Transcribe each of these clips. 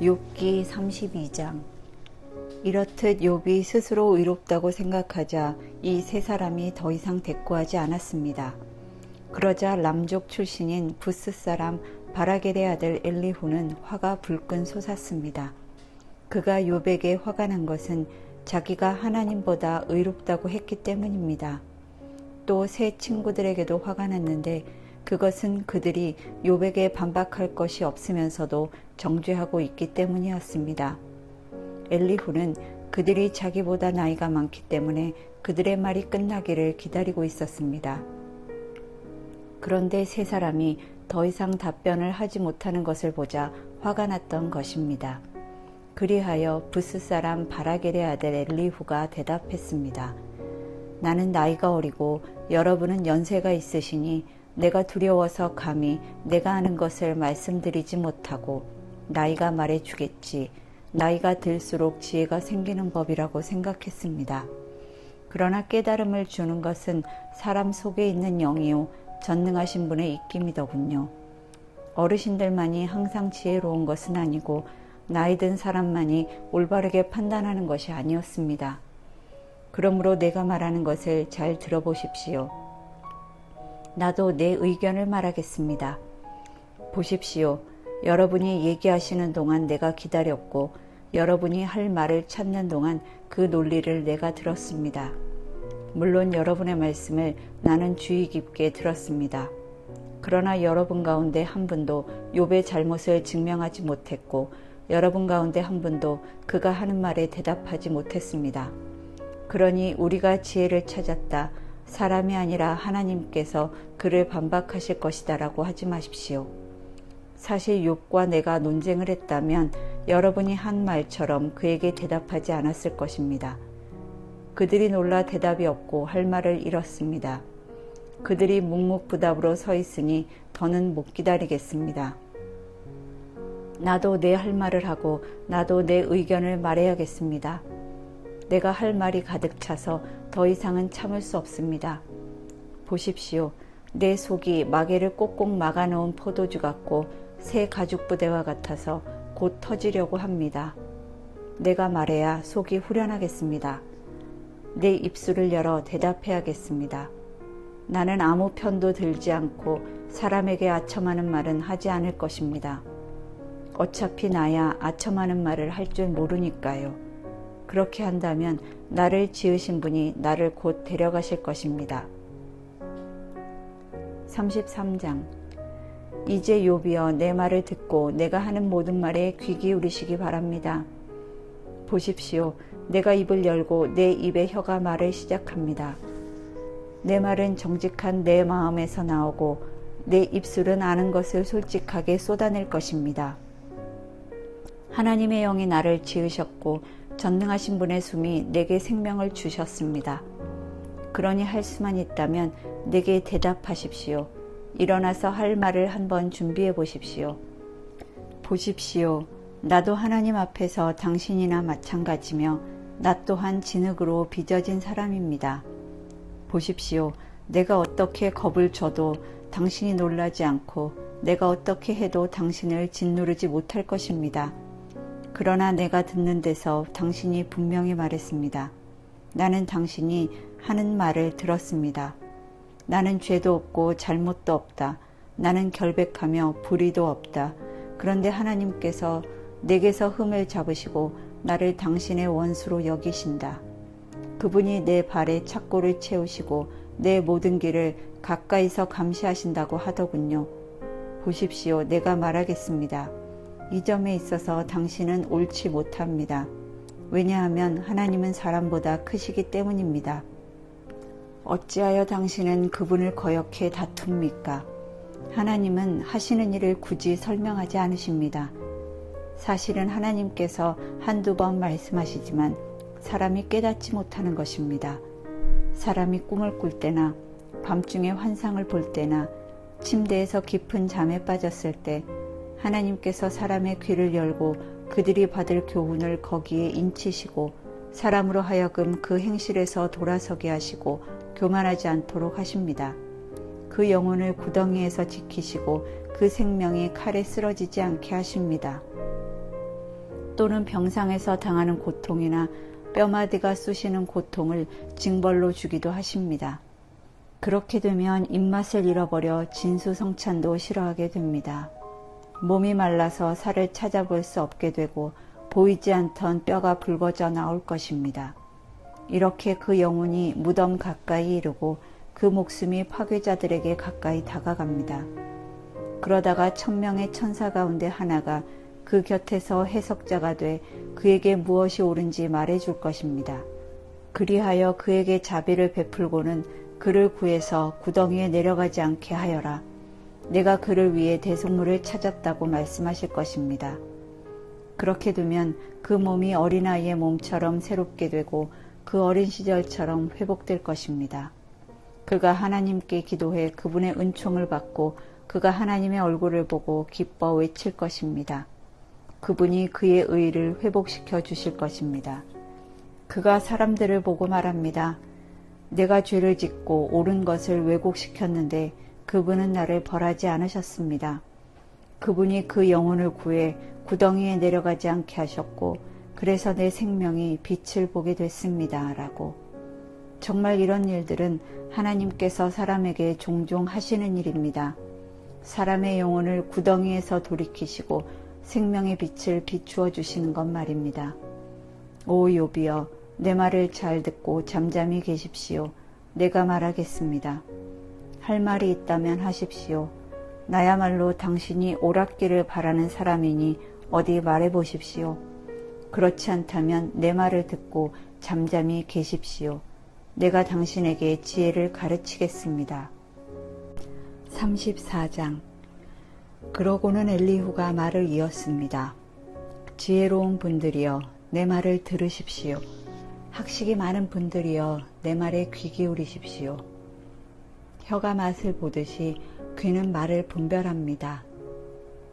욥기 32장 이렇듯 욥이 스스로 의롭다고 생각하자 이 세 사람이 더 이상 대꾸하지 않았습니다. 그러자 람족 출신인 부스 사람 바라겔의 아들 엘리후는 화가 불끈 솟았습니다. 그가 욥에게 화가 난 것은 자기가 하나님보다 의롭다고 했기 때문입니다. 또새 친구들에게도 화가 났는데 그것은 그들이 욥에게 반박할 것이 없으면서도 정죄하고 있기 때문이었습니다. 엘리후는 그들이 자기보다 나이가 많기 때문에 그들의 말이 끝나기를 기다리고 있었습니다. 그런데 세 사람이 더 이상 답변을 하지 못하는 것을 보자 화가 났던 것입니다. 그리하여 부스 사람 바라겔의 아들 엘리후가 대답했습니다. 나는 나이가 어리고 여러분은 연세가 있으시니 내가 두려워서 감히 내가 아는 것을 말씀드리지 못하고 나이가 말해주겠지. 나이가 들수록 지혜가 생기는 법이라고 생각했습니다. 그러나 깨달음을 주는 것은 사람 속에 있는 영이요 전능하신 분의 입김이더군요. 어르신들만이 항상 지혜로운 것은 아니고 나이 든 사람만이 올바르게 판단하는 것이 아니었습니다. 그러므로 내가 말하는 것을 잘 들어보십시오. 나도 내 의견을 말하겠습니다. 보십시오. 여러분이 얘기하시는 동안 내가 기다렸고 여러분이 할 말을 찾는 동안 그 논리를 내가 들었습니다. 물론 여러분의 말씀을 나는 주의 깊게 들었습니다. 그러나 여러분 가운데 한 분도 욥의 잘못을 증명하지 못했고 여러분 가운데 한 분도 그가 하는 말에 대답하지 못했습니다. 그러니 우리가 지혜를 찾았다. 사람이 아니라 하나님께서 그를 반박하실 것이다라고 하지 마십시오. 사실 욥과 내가 논쟁을 했다면 여러분이 한 말처럼 그에게 대답하지 않았을 것입니다. 그들이 놀라 대답이 없고 할 말을 잃었습니다. 그들이 묵묵부답으로 서 있으니 더는 못 기다리겠습니다. 나도 내 할 말을 하고 나도 내 의견을 말해야겠습니다. 내가 할 말이 가득 차서 더 이상은 참을 수 없습니다. 보십시오. 내 속이 마개를 꼭꼭 막아놓은 포도주 같고 새 가죽 부대와 같아서 곧 터지려고 합니다. 내가 말해야 속이 후련하겠습니다. 내 입술을 열어 대답해야겠습니다. 나는 아무 편도 들지 않고 사람에게 아첨하는 말은 하지 않을 것입니다. 어차피 나야 아첨하는 말을 할 줄 모르니까요. 그렇게 한다면 나를 지으신 분이 나를 곧 데려가실 것입니다. 33장 이제 요비여 내 말을 듣고 내가 하는 모든 말에 귀 기울이시기 바랍니다. 보십시오. 내가 입을 열고 내 입의 혀가 말을 시작합니다. 내 말은 정직한 내 마음에서 나오고 내 입술은 아는 것을 솔직하게 쏟아낼 것입니다. 하나님의 영이 나를 지으셨고 전능하신 분의 숨이 내게 생명을 주셨습니다. 그러니 할 수만 있다면 내게 대답하십시오. 일어나서 할 말을 한번 준비해 보십시오. 보십시오. 나도 하나님 앞에서 당신이나 마찬가지며 나 또한 진흙으로 빚어진 사람입니다. 보십시오. 내가 어떻게 겁을 줘도 당신이 놀라지 않고 내가 어떻게 해도 당신을 짓누르지 못할 것입니다. 그러나 내가 듣는 데서 당신이 분명히 말했습니다. 나는 당신이 하는 말을 들었습니다. 나는 죄도 없고 잘못도 없다. 나는 결백하며 불의도 없다. 그런데 하나님께서 내게서 흠을 잡으시고 나를 당신의 원수로 여기신다. 그분이 내 발에 착고를 채우시고 내 모든 길을 가까이서 감시하신다고 하더군요. 보십시오. 내가 말하겠습니다. 이 점에 있어서 당신은 옳지 못합니다. 왜냐하면 하나님은 사람보다 크시기 때문입니다. 어찌하여 당신은 그분을 거역해 다툽니까? 하나님은 하시는 일을 굳이 설명하지 않으십니다. 사실은 하나님께서 한두 번 말씀하시지만 사람이 깨닫지 못하는 것입니다. 사람이 꿈을 꿀 때나 밤중에 환상을 볼 때나 침대에서 깊은 잠에 빠졌을 때 하나님께서 사람의 귀를 열고 그들이 받을 교훈을 거기에 인치시고 사람으로 하여금 그 행실에서 돌아서게 하시고 교만하지 않도록 하십니다. 그 영혼을 구덩이에서 지키시고 그 생명이 칼에 쓰러지지 않게 하십니다. 또는 병상에서 당하는 고통이나 뼈마디가 쑤시는 고통을 징벌로 주기도 하십니다. 그렇게 되면 입맛을 잃어버려 진수성찬도 싫어하게 됩니다. 몸이 말라서 살을 찾아볼 수 없게 되고 보이지 않던 뼈가 붉어져 나올 것입니다. 이렇게 그 영혼이 무덤 가까이 이르고 그 목숨이 파괴자들에게 가까이 다가갑니다. 그러다가 천명의 천사 가운데 하나가 그 곁에서 해석자가 돼 그에게 무엇이 옳은지 말해 줄 것입니다. 그리하여 그에게 자비를 베풀고는 그를 구해서 구덩이에 내려가지 않게 하여라. 내가 그를 위해 대속물을 찾았다고 말씀하실 것입니다. 그렇게 두면 그 몸이 어린아이의 몸처럼 새롭게 되고 그 어린 시절처럼 회복될 것입니다. 그가 하나님께 기도해 그분의 은총을 받고 그가 하나님의 얼굴을 보고 기뻐 외칠 것입니다. 그분이 그의 의를 회복시켜 주실 것입니다. 그가 사람들을 보고 말합니다. 내가 죄를 짓고 옳은 것을 왜곡시켰는데 그분은 나를 벌하지 않으셨습니다. 그분이 그 영혼을 구해 구덩이에 내려가지 않게 하셨고 그래서 내 생명이 빛을 보게 됐습니다. 라고. 정말 이런 일들은 하나님께서 사람에게 종종 하시는 일입니다. 사람의 영혼을 구덩이에서 돌이키시고 생명의 빛을 비추어 주시는 것 말입니다. 오 요비여 내 말을 잘 듣고 잠잠히 계십시오. 내가 말하겠습니다. 할 말이 있다면 하십시오. 나야말로 당신이 옳았기를 바라는 사람이니 어디 말해 보십시오. 그렇지 않다면 내 말을 듣고 잠잠히 계십시오. 내가 당신에게 지혜를 가르치겠습니다. 34장 그러고는 엘리후가 말을 이었습니다. 지혜로운 분들이여 내 말을 들으십시오. 학식이 많은 분들이여 내 말에 귀 기울이십시오. 혀가 맛을 보듯이 귀는 말을 분별합니다.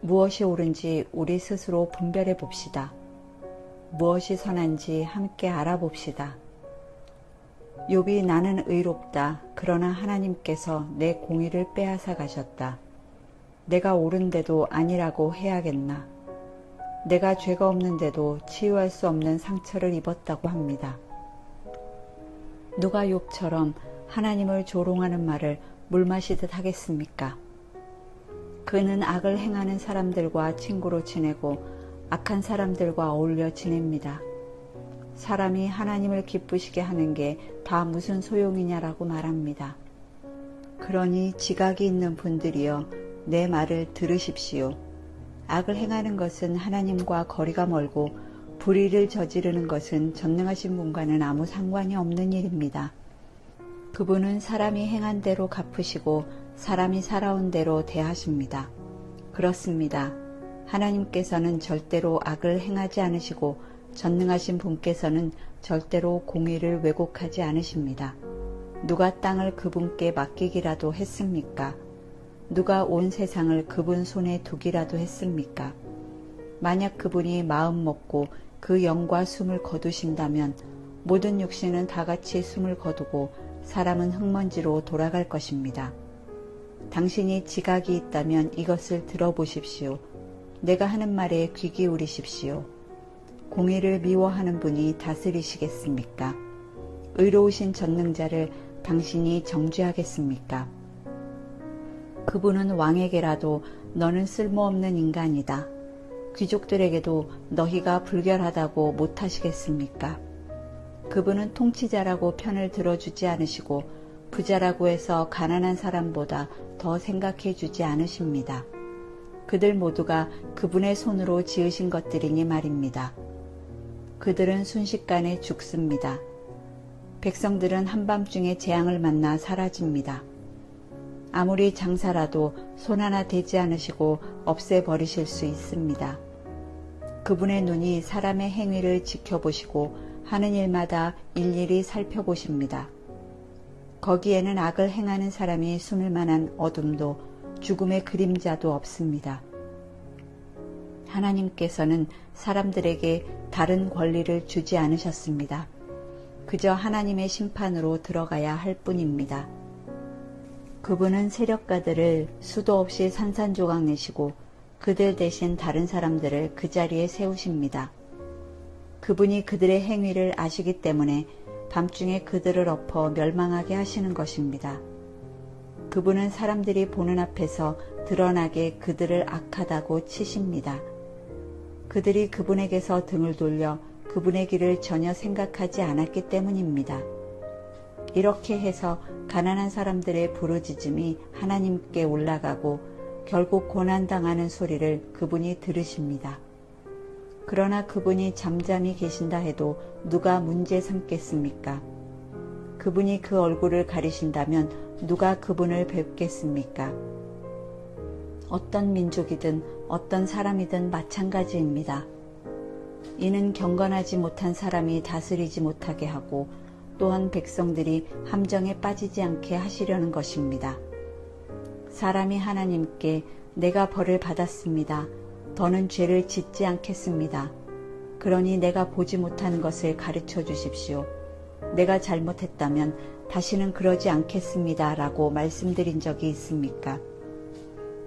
무엇이 옳은지 우리 스스로 분별해 봅시다. 무엇이 선한지 함께 알아봅시다. 욥이 나는 의롭다. 그러나 하나님께서 내 공의를 빼앗아 가셨다. 내가 옳은데도 아니라고 해야겠나. 내가 죄가 없는데도 치유할 수 없는 상처를 입었다고 합니다. 누가 욥처럼 하나님을 조롱하는 말을 물 마시듯 하겠습니까? 그는 악을 행하는 사람들과 친구로 지내고 악한 사람들과 어울려 지냅니다. 사람이 하나님을 기쁘시게 하는 게 다 무슨 소용이냐라고 말합니다. 그러니 지각이 있는 분들이여 내 말을 들으십시오. 악을 행하는 것은 하나님과 거리가 멀고 불의를 저지르는 것은 전능하신 분과는 아무 상관이 없는 일입니다. 그분은 사람이 행한 대로 갚으시고 사람이 살아온 대로 대하십니다. 그렇습니다. 하나님께서는 절대로 악을 행하지 않으시고 전능하신 분께서는 절대로 공의를 왜곡하지 않으십니다. 누가 땅을 그분께 맡기기라도 했습니까? 누가 온 세상을 그분 손에 두기라도 했습니까? 만약 그분이 마음 먹고 그 영과 숨을 거두신다면 모든 육신은 다 같이 숨을 거두고 사람은 흙먼지로 돌아갈 것입니다. 당신이 지각이 있다면 이것을 들어보십시오. 내가 하는 말에 귀 기울이십시오. 공의를 미워하는 분이 다스리시겠습니까? 의로우신 전능자를 당신이 정죄하겠습니까? 그분은 왕에게라도 너는 쓸모없는 인간이다. 귀족들에게도 너희가 불결하다고 못하시겠습니까? 그분은 통치자라고 편을 들어주지 않으시고 부자라고 해서 가난한 사람보다 더 생각해 주지 않으십니다. 그들 모두가 그분의 손으로 지으신 것들이니 말입니다. 그들은 순식간에 죽습니다. 백성들은 한밤중에 재앙을 만나 사라집니다. 아무리 장사라도 손 하나 대지 않으시고 없애버리실 수 있습니다. 그분의 눈이 사람의 행위를 지켜보시고 하는 일마다 일일이 살펴보십니다. 거기에는 악을 행하는 사람이 숨을 만한 어둠도 죽음의 그림자도 없습니다. 하나님께서는 사람들에게 다른 권리를 주지 않으셨습니다. 그저 하나님의 심판으로 들어가야 할 뿐입니다. 그분은 세력가들을 수도 없이 산산조각 내시고 그들 대신 다른 사람들을 그 자리에 세우십니다. 그분이 그들의 행위를 아시기 때문에 밤중에 그들을 엎어 멸망하게 하시는 것입니다. 그분은 사람들이 보는 앞에서 드러나게 그들을 악하다고 치십니다. 그들이 그분에게서 등을 돌려 그분의 길을 전혀 생각하지 않았기 때문입니다. 이렇게 해서 가난한 사람들의 부르짖음이 하나님께 올라가고 결국 고난당하는 소리를 그분이 들으십니다. 그러나 그분이 잠잠히 계신다 해도 누가 문제 삼겠습니까? 그분이 그 얼굴을 가리신다면 누가 그분을 뵙겠습니까? 어떤 민족이든 어떤 사람이든 마찬가지입니다. 이는 경건하지 못한 사람이 다스리지 못하게 하고 또한 백성들이 함정에 빠지지 않게 하시려는 것입니다. 사람이 하나님께 내가 벌을 받았습니다. 더는 죄를 짓지 않겠습니다. 그러니 내가 보지 못하는 것을 가르쳐 주십시오. 내가 잘못했다면 다시는 그러지 않겠습니다. 라고 말씀드린 적이 있습니까?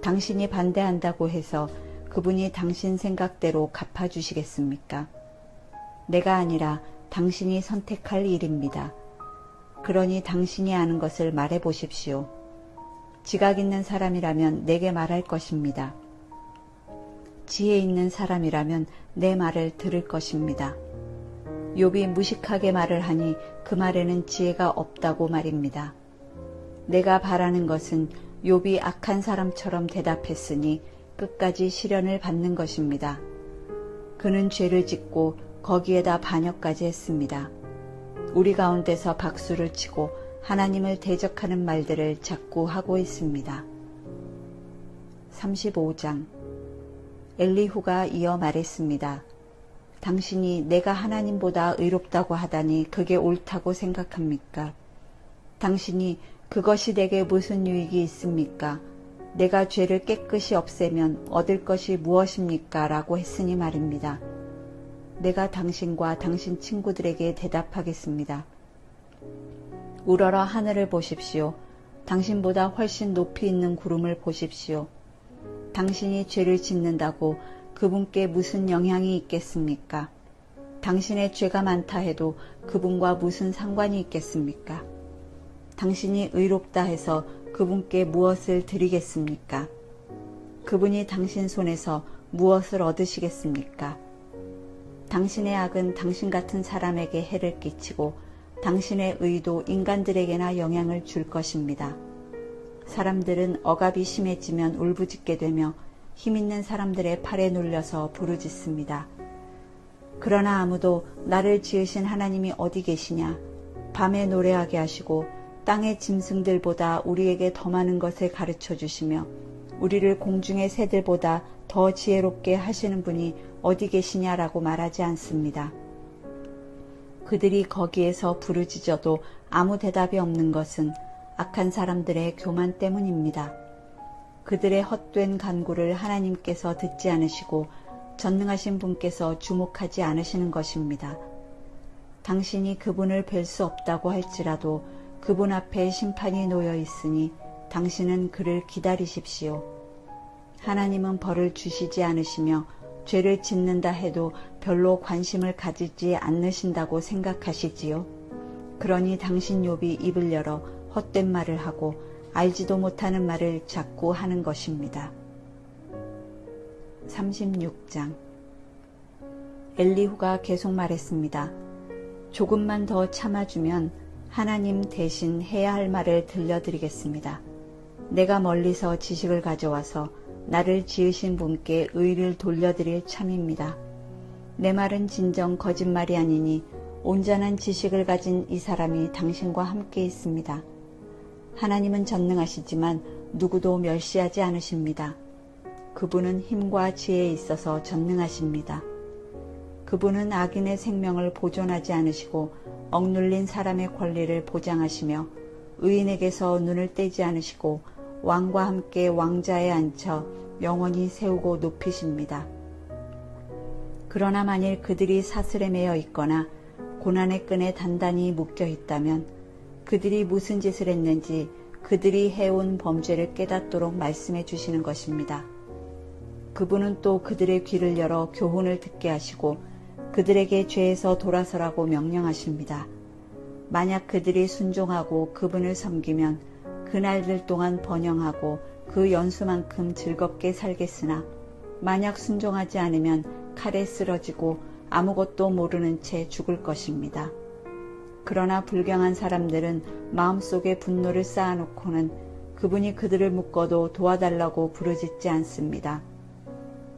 당신이 반대한다고 해서 그분이 당신 생각대로 갚아주시겠습니까? 내가 아니라 당신이 선택할 일입니다. 그러니 당신이 아는 것을 말해 보십시오. 지각 있는 사람이라면 내게 말할 것입니다. 지혜 있는 사람이라면 내 말을 들을 것입니다. 욥이 무식하게 말을 하니 그 말에는 지혜가 없다고 말입니다. 내가 바라는 것은 욥이 악한 사람처럼 대답했으니 끝까지 시련을 받는 것입니다. 그는 죄를 짓고 거기에다 반역까지 했습니다. 우리 가운데서 박수를 치고 하나님을 대적하는 말들을 자꾸 하고 있습니다. 35장 엘리후가 이어 말했습니다. 당신이 내가 하나님보다 의롭다고 하다니 그게 옳다고 생각합니까? 당신이 그것이 내게 무슨 유익이 있습니까? 내가 죄를 깨끗이 없애면 얻을 것이 무엇입니까? 라고 했으니 말입니다. 내가 당신과 당신 친구들에게 대답하겠습니다. 우러러 하늘을 보십시오. 당신보다 훨씬 높이 있는 구름을 보십시오. 당신이 죄를 짓는다고 그분께 무슨 영향이 있겠습니까? 당신의 죄가 많다 해도 그분과 무슨 상관이 있겠습니까? 당신이 의롭다 해서 그분께 무엇을 드리겠습니까? 그분이 당신 손에서 무엇을 얻으시겠습니까? 당신의 악은 당신 같은 사람에게 해를 끼치고 당신의 의도 인간들에게나 영향을 줄 것입니다. 사람들은 억압이 심해지면 울부짖게 되며 힘있는 사람들의 팔에 눌려서 부르짖습니다. 그러나 아무도 나를 지으신 하나님이 어디 계시냐? 밤에 노래하게 하시고 땅의 짐승들보다 우리에게 더 많은 것을 가르쳐 주시며 우리를 공중의 새들보다 더 지혜롭게 하시는 분이 어디 계시냐라고 말하지 않습니다. 그들이 거기에서 부르짖어도 아무 대답이 없는 것은 악한 사람들의 교만 때문입니다. 그들의 헛된 간구를 하나님께서 듣지 않으시고 전능하신 분께서 주목하지 않으시는 것입니다. 당신이 그분을 뵐 수 없다고 할지라도 그분 앞에 심판이 놓여 있으니 당신은 그를 기다리십시오. 하나님은 벌을 주시지 않으시며 죄를 짓는다 해도 별로 관심을 가지지 않으신다고 생각하시지요. 그러니 당신 욥이 입을 열어 헛된 말을 하고 알지도 못하는 말을 자꾸 하는 것입니다. 36장 엘리후가 계속 말했습니다. 조금만 더 참아주면 하나님 대신 해야 할 말을 들려드리겠습니다. 내가 멀리서 지식을 가져와서 나를 지으신 분께 의를 돌려드릴 참입니다. 내 말은 진정 거짓말이 아니니 온전한 지식을 가진 이 사람이 당신과 함께 있습니다. 하나님은 전능하시지만 누구도 멸시하지 않으십니다. 그분은 힘과 지혜에 있어서 전능하십니다. 그분은 악인의 생명을 보존하지 않으시고 억눌린 사람의 권리를 보장하시며 의인에게서 눈을 떼지 않으시고 왕과 함께 왕자에 앉혀 영원히 세우고 높이십니다. 그러나 만일 그들이 사슬에 매여 있거나 고난의 끈에 단단히 묶여 있다면 그들이 무슨 짓을 했는지 그들이 해온 범죄를 깨닫도록 말씀해 주시는 것입니다. 그분은 또 그들의 귀를 열어 교훈을 듣게 하시고 그들에게 죄에서 돌아서라고 명령하십니다. 만약 그들이 순종하고 그분을 섬기면 그날들 동안 번영하고 그 연수만큼 즐겁게 살겠으나 만약 순종하지 않으면 칼에 쓰러지고 아무것도 모르는 채 죽을 것입니다. 그러나 불경한 사람들은 마음속에 분노를 쌓아놓고는 그분이 그들을 묶어도 도와달라고 부르짖지 않습니다.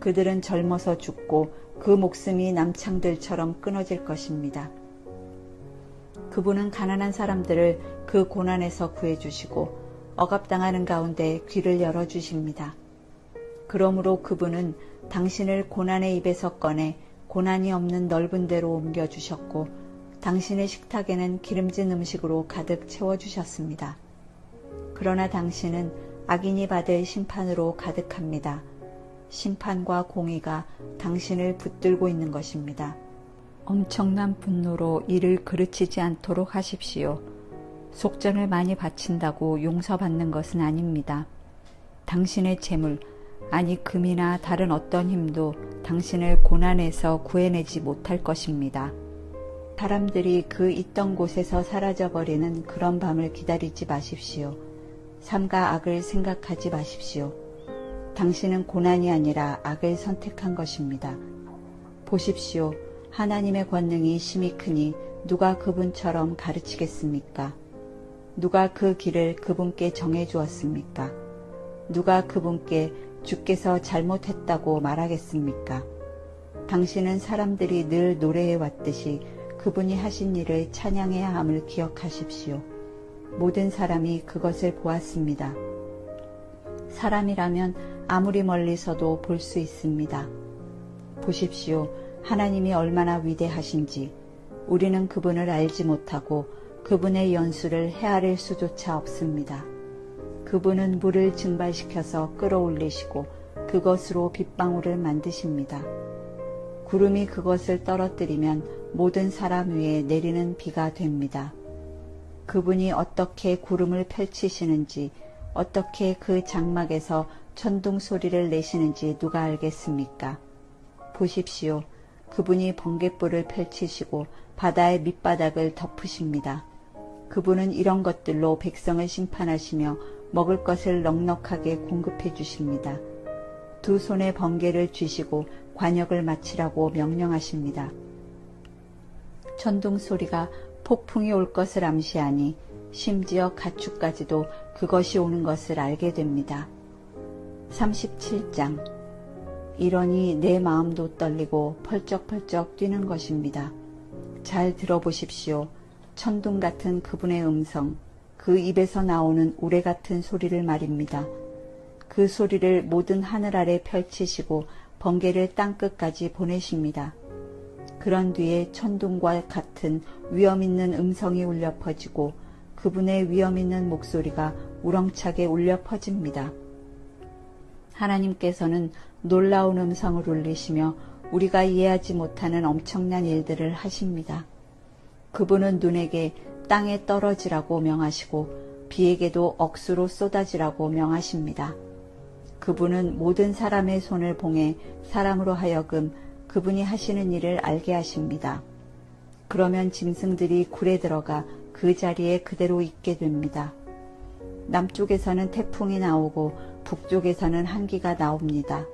그들은 젊어서 죽고 그 목숨이 남창들처럼 끊어질 것입니다. 그분은 가난한 사람들을 그 고난에서 구해주시고 억압당하는 가운데 귀를 열어주십니다. 그러므로 그분은 당신을 고난의 입에서 꺼내 고난이 없는 넓은 데로 옮겨주셨고 당신의 식탁에는 기름진 음식으로 가득 채워주셨습니다. 그러나 당신은 악인이 받을 심판으로 가득합니다. 심판과 공의가 당신을 붙들고 있는 것입니다. 엄청난 분노로 이를 그르치지 않도록 하십시오. 속전을 많이 바친다고 용서받는 것은 아닙니다. 당신의 재물, 아니 금이나 다른 어떤 힘도 당신을 고난에서 구해내지 못할 것입니다. 사람들이 그 있던 곳에서 사라져버리는 그런 밤을 기다리지 마십시오. 삼가 악을 생각하지 마십시오. 당신은 고난이 아니라 악을 선택한 것입니다. 보십시오. 하나님의 권능이 심히 크니 누가 그분처럼 가르치겠습니까? 누가 그 길을 그분께 정해 주었습니까? 누가 그분께 주께서 잘못했다고 말하겠습니까? 당신은 사람들이 늘 노래해 왔듯이 그분이 하신 일을 찬양해야 함을 기억하십시오. 모든 사람이 그것을 보았습니다. 사람이라면 아무리 멀리서도 볼 수 있습니다. 보십시오. 하나님이 얼마나 위대하신지 우리는 그분을 알지 못하고 그분의 연수를 헤아릴 수조차 없습니다. 그분은 물을 증발시켜서 끌어올리시고 그것으로 빗방울을 만드십니다. 구름이 그것을 떨어뜨리면 모든 사람 위에 내리는 비가 됩니다. 그분이 어떻게 구름을 펼치시는지 어떻게 그 장막에서 천둥 소리를 내시는지 누가 알겠습니까? 보십시오. 그분이 번갯불을 펼치시고 바다의 밑바닥을 덮으십니다. 그분은 이런 것들로 백성을 심판하시며 먹을 것을 넉넉하게 공급해 주십니다. 두 손에 번개를 쥐시고 관역을 마치라고 명령하십니다. 천둥 소리가 폭풍이 올 것을 암시하니 심지어 가축까지도 그것이 오는 것을 알게 됩니다. 37장 이러니 내 마음도 떨리고 펄쩍펄쩍 뛰는 것입니다. 잘 들어보십시오. 천둥 같은 그분의 음성, 그 입에서 나오는 우레 같은 소리를 말입니다. 그 소리를 모든 하늘 아래 펼치시고 번개를 땅끝까지 보내십니다. 그런 뒤에 천둥과 같은 위험 있는 음성이 울려 퍼지고 그분의 위험 있는 목소리가 우렁차게 울려 퍼집니다. 하나님께서는 놀라운 음성을 울리시며 우리가 이해하지 못하는 엄청난 일들을 하십니다. 그분은 눈에게 땅에 떨어지라고 명하시고 비에게도 억수로 쏟아지라고 명하십니다. 그분은 모든 사람의 손을 봉해 사람으로 하여금 그분이 하시는 일을 알게 하십니다. 그러면 짐승들이 굴에 들어가 그 자리에 그대로 있게 됩니다. 남쪽에서는 태풍이 나오고 북쪽에서는 한기가 나옵니다.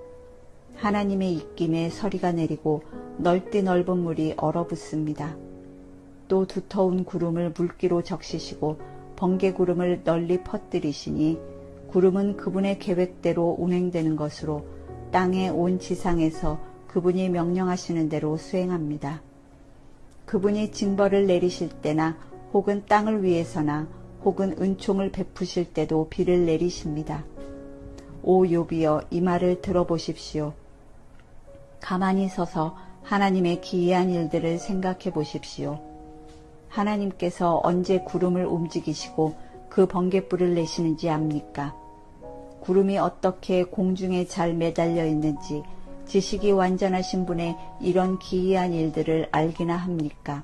하나님의 입김에 서리가 내리고 넓디 넓은 물이 얼어붙습니다. 또 두터운 구름을 물기로 적시시고 번개 구름을 널리 퍼뜨리시니 구름은 그분의 계획대로 운행되는 것으로 땅의 온 지상에서 그분이 명령하시는 대로 수행합니다. 그분이 징벌을 내리실 때나 혹은 땅을 위해서나 혹은 은총을 베푸실 때도 비를 내리십니다. 오 요비여 이 말을 들어보십시오. 가만히 서서 하나님의 기이한 일들을 생각해 보십시오. 하나님께서 언제 구름을 움직이시고 그 번개불을 내시는지 압니까? 구름이 어떻게 공중에 잘 매달려 있는지 지식이 완전하신 분의 이런 기이한 일들을 알기나 합니까?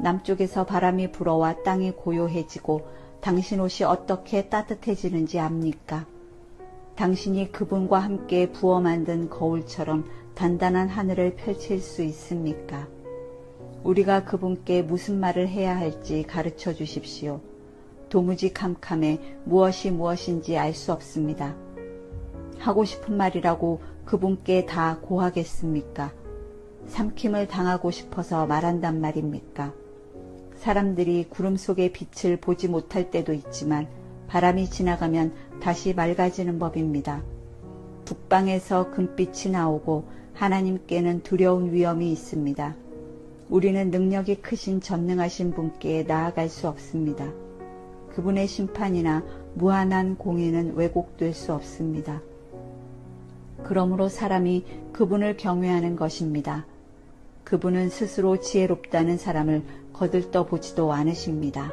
남쪽에서 바람이 불어와 땅이 고요해지고 당신 옷이 어떻게 따뜻해지는지 압니까? 당신이 그분과 함께 부어 만든 거울처럼 단단한 하늘을 펼칠 수 있습니까? 우리가 그분께 무슨 말을 해야 할지 가르쳐 주십시오. 도무지 캄캄해 무엇이 무엇인지 알 수 없습니다. 하고 싶은 말이라고 그분께 다 고하겠습니까? 삼킴을 당하고 싶어서 말한단 말입니까? 사람들이 구름 속의 빛을 보지 못할 때도 있지만 바람이 지나가면 다시 맑아지는 법입니다. 북방에서 금빛이 나오고 하나님께는 두려운 위험이 있습니다. 우리는 능력이 크신 전능하신 분께 나아갈 수 없습니다. 그분의 심판이나 무한한 공의는 왜곡될 수 없습니다. 그러므로 사람이 그분을 경외하는 것입니다. 그분은 스스로 지혜롭다는 사람을 거들떠 보지도 않으십니다.